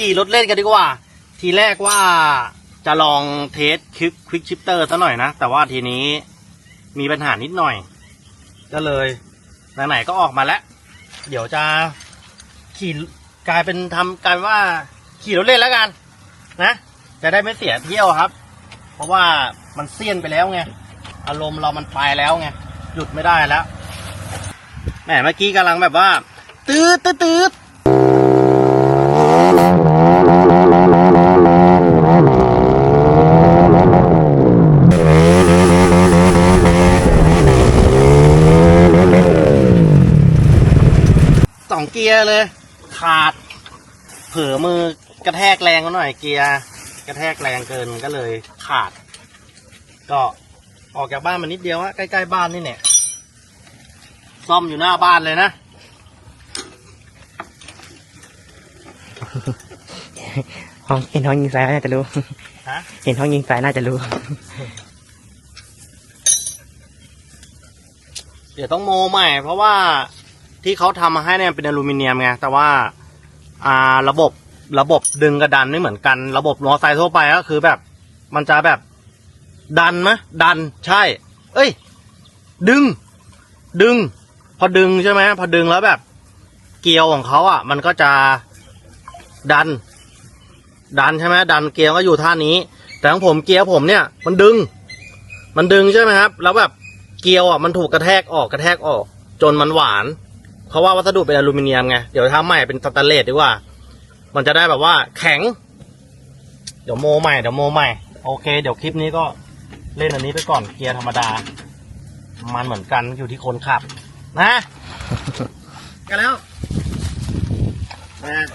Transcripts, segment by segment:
ขี่รถเล่นกันดีกว่า ทีแรกว่าจะลองเทสคลิกควิกชิปเตอร์ซะหน่อยนะ แต่ว่าทีนี้มีปัญหานิดหน่อย ก็เลยไหนๆก็ออกมาแล้ว เดี๋ยวจะขี่กลายเป็นทำกลายว่าขี่รถเล่นแล้วกัน นะจะได้ไม่เสียเที่ยวครับ เพราะว่ามันเสี้ยนไปแล้วไงอารมณ์เรามันไปแล้วไงหยุดไม่ได้แล้วแหมเมื่อกี้กำลังแบบว่า ตืดตืดตืดสองเกียร์เลย ขาด เผลอมือกระแทกแรงเขาหน่อยเกียร์กระแทกแรงเกินก็เลยขาด ก็ออกจากบ้านมานิดเดียวฮะใกล้ๆบ้านนี่เนี่ยซ่อมอยู่หน้าบ้านเลยนะ ห้องเห็นห้องยิงซ้ายน่าจะรู้ฮะ เห็นห้องยิงซ้ายน่าจะรู้ เดี๋ยวต้องโมใหม่เพราะว่า ที่เขาทำมาให้เนี่ยเป็นอลูมิเนียมไงแต่ว่าอ่าระบบระบบดึงกระดันไม่เหมือนกัน ระบบมอไซค์ทั่วไปก็คือแบบ มันจะแบบดันไหมดันใช่ เอ้ย ดึง ดึง พอดึงใช่ไหมพอดึงแล้วแบบ เกลียวของเขาอะ มันก็จะดัน ดันใช่ไหมดันเกลียวก็อยู่ท่านี้ แต่ของผมเกลียวผมเนี่ย มันดึง มันดึงใช่ไหมครับ แล้วแบบเกลียวอะมันถูกกระแทกออกกระแทกออก จนมันหวาน เพราะว่าวัสดุเป็นอลูมิเนียมไง เดี๋ยวทำใหม่เป็นสแตนเลสดีกว่า มันจะได้แบบว่าแข็ง เดี๋ยวโมใหม่เดี๋ยวโมใหม่ โอเค เดี๋ยวคลิปนี้ก็เล่นอันนี้ไปก่อนเกียร์ธรรมดา มันเหมือนกันอยู่ที่คนขับ นะกันแล้วนะ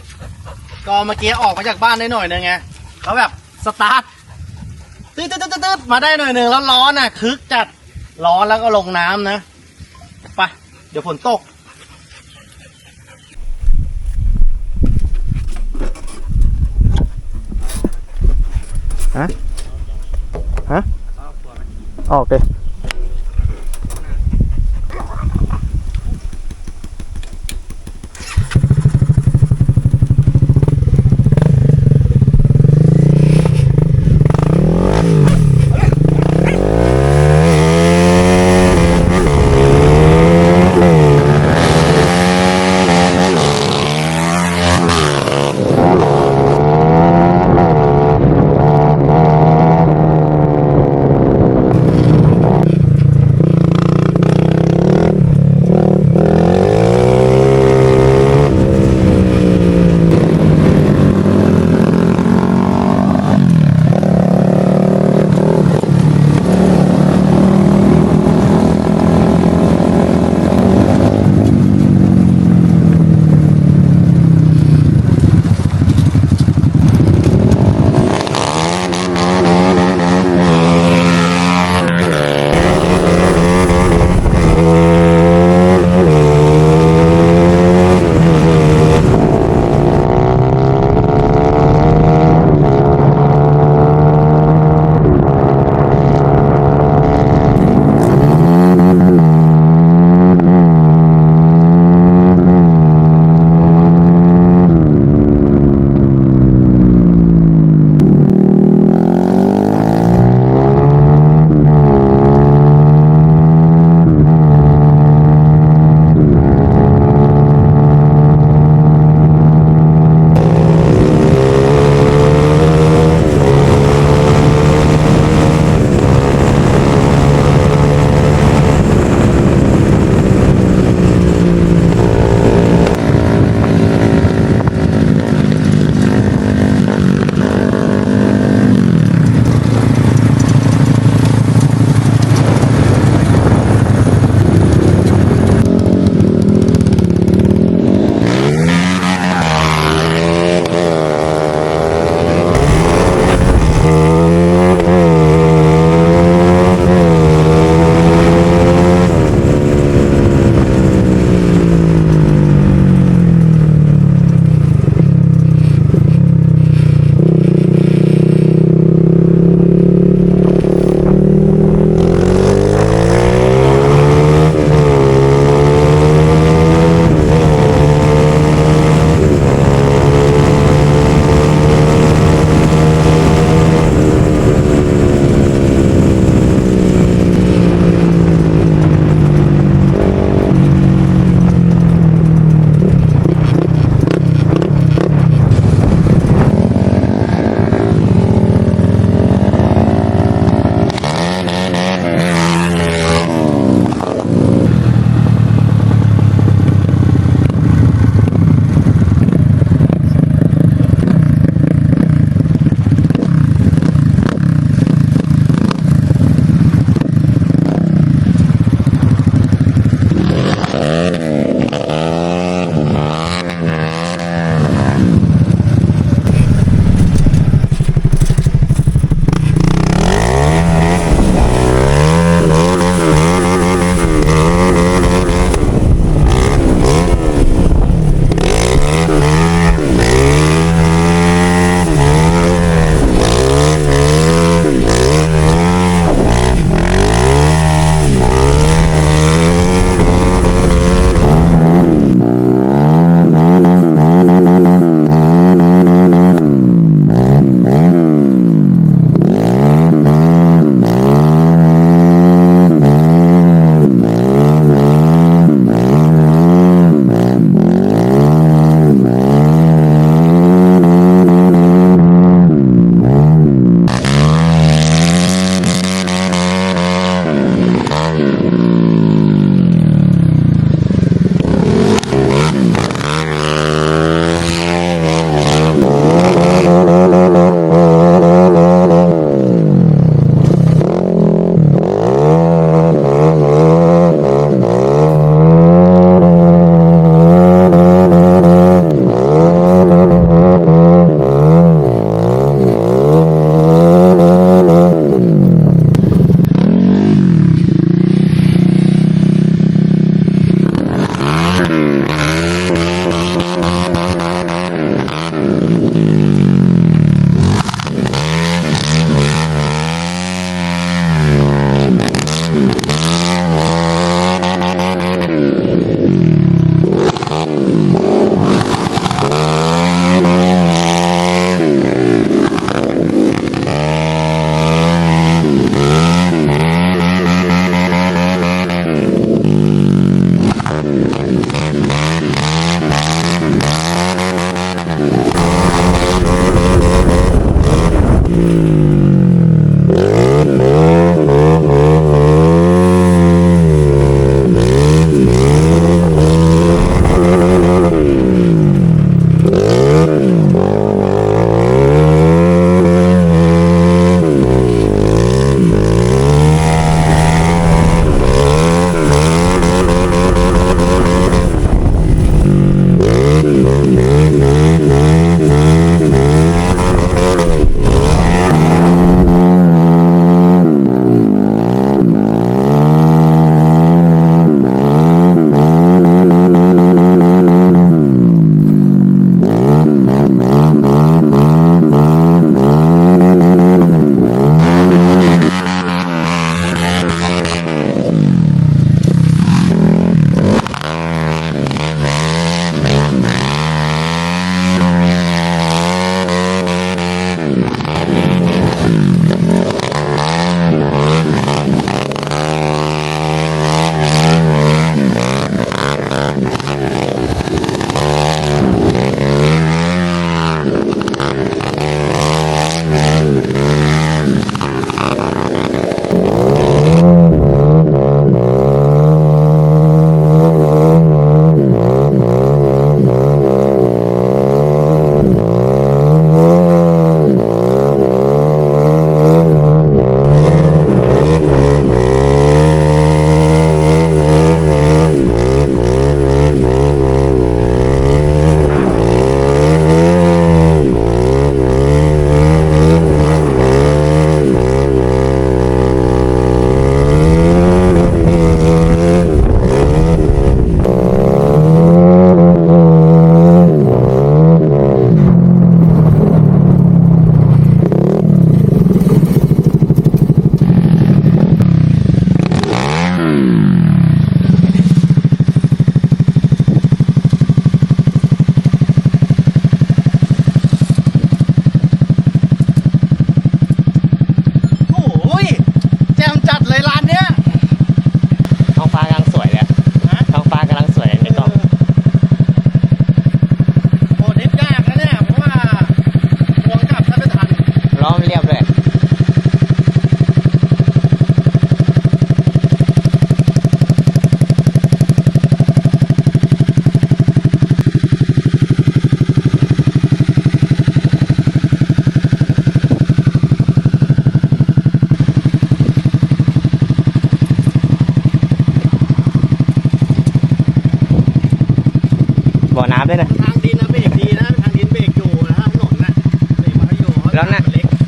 ก็เมื่อกี้ออกมาจากบ้านได้หน่อยนึงไงแล้วแบบสตาร์ทตืดตืดตืดตืดมาได้หน่อยหนึ่งแล้วร้อนอะคึกจัดร้อนแล้วก็ลงน้ำนะไปเดี๋ยวฝนตก ฮะ ฮะ ออกเลย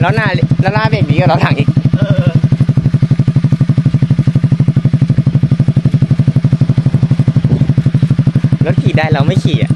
แล้วหน้าแล้วหน้าเบรกดีกว่าเราถังอีกรถขี่ได้เราไม่ขี่อะ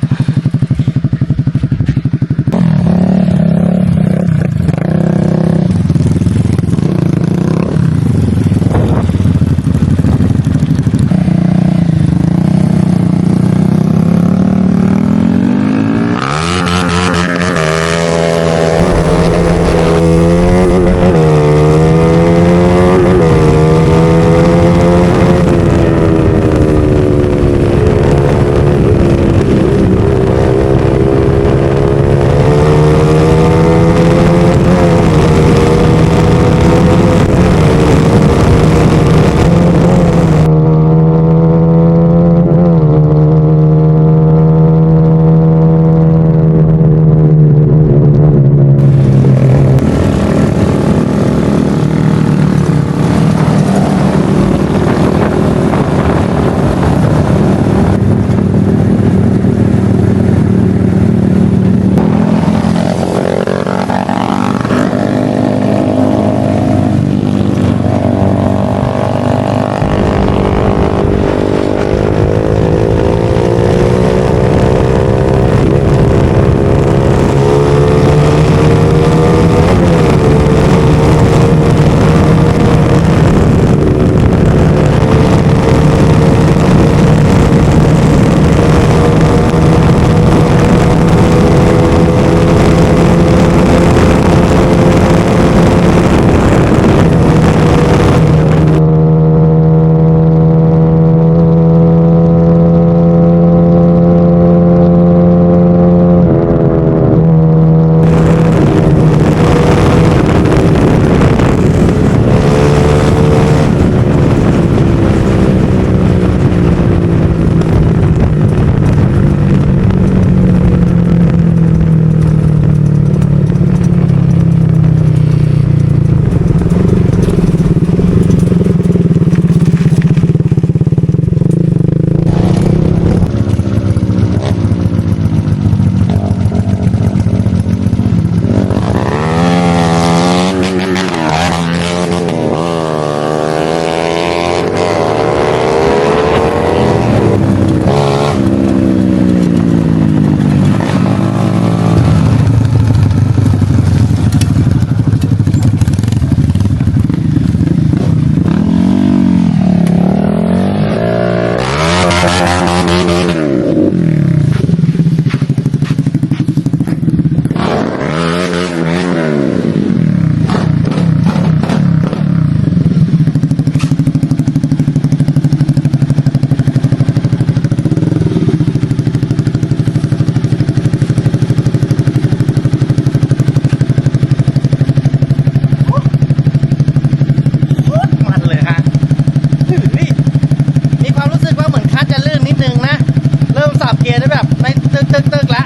กียร์ได้แบบไม่ตึ๊กตึ๊กตึ๊กละ